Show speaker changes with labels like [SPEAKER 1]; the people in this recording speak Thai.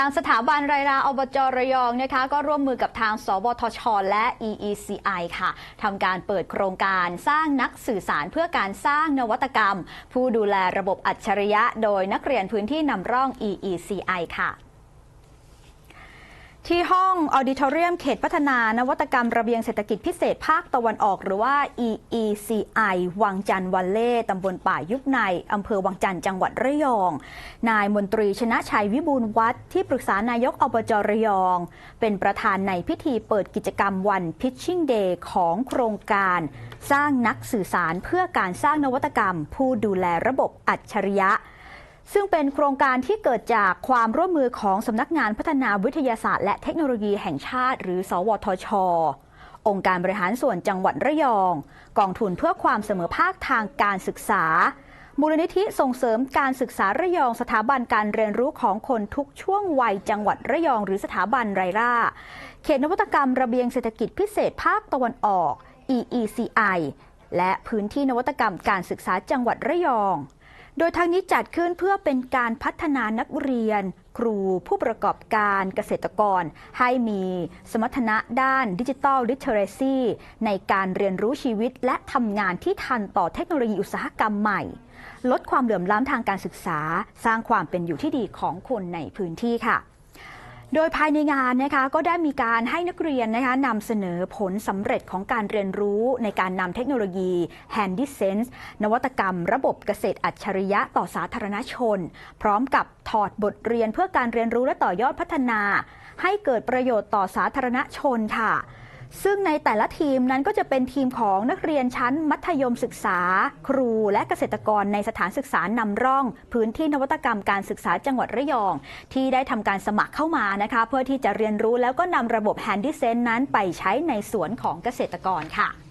[SPEAKER 1] ทางสถาบันไรราอบจระยองนะคะก็ร่วมมือกับทาง สวทช และ EECI ค่ะทำการเปิดโครงการสร้างนักสื่อสารเพื่อการสร้างนวัตกรรม ผู้ดูแลระบบอัจฉริยะ โดยนักเรียนพื้นที่นำร่อง EECI ค่ะ ที่ห้องออดิทอเรียมเขตพัฒนานวัตกรรมระเบียงเศรษฐกิจพิเศษภาคตะวันออก หรือว่า EECI วังจันทร์วันเล่ตำบลป่ายุบในอำเภอวังจันทร์จังหวัดระยอง นายมนตรีชนะชัยวิบูลวัฒน์ที่ปรึกษานายกอบจระยอง เป็นประธานในพิธีเปิดกิจกรรมวันพิชชิ่งเดย์ของโครงการ สร้างนักสื่อสารเพื่อการสร้างนวัตกรรม ผู้ดูแลระบบอัจฉริยะ ซึ่งเป็นโครงการที่เกิดจากความร่วมมือของสำนักงานพัฒนาวิทยาศาสตร์และเทคโนโลยีแห่งชาติ หรือ สวทช องค์การบริหารส่วนจังหวัดระยอง กองทุนเพื่อความเสมอภาคทางการศึกษา มูลนิธิส่งเสริมการศึกษาระยอง สถาบันการเรียนรู้ของคนทุกช่วงวัยจังหวัดระยอง หรือสถาบันไรล่า เขตนวัตกรรมระเบียงเศรษฐกิจพิเศษภาคตะวันออก EECI และพื้นที่นวัตกรรมการศึกษาจังหวัดระยอง โดยทางนี้จัดขึ้นเพื่อเป็นการพัฒนานักเรียน ครูผู้ประกอบการเกษตรกร ให้มีสมรรถนะด้านดิจิทัลลิเทเรซีในการเรียนรู้ชีวิตและทำงานที่ทันต่อเทคโนโลยีอุตสาหกรรมใหม่ ลดความเหลื่อมล้ำทางการศึกษา สร้างความเป็นอยู่ที่ดีของคนในพื้นที่ค่ะ โดยภายในงานนะคะก็ได้มีการให้นักเรียนนะคะนำเสนอผลสำเร็จของการเรียนรู้ในการนำเทคโนโลยี Handy Sense นวัตกรรม ระบบเกษตรอัจฉริยะต่อสาธารณชน พร้อมกับถอดบทเรียนเพื่อการเรียนรู้และต่อยอดพัฒนา ให้เกิดประโยชน์ต่อสาธารณชนค่ะ ซึ่งในแต่ละทีมนั้นก็จะเป็นทีมของนักเรียนชั้นมัธยมศึกษา ครูและเกษตรกรในสถานศึกษานำร่อง พื้นที่นวัตกรรมการศึกษาจังหวัดระยอง ที่ได้ทำการสมัครเข้ามานะคะ เพื่อที่จะเรียนรู้แล้วก็นำระบบ Handy Sense นั้นไปใช้ในสวนของเกษตรกรค่ะ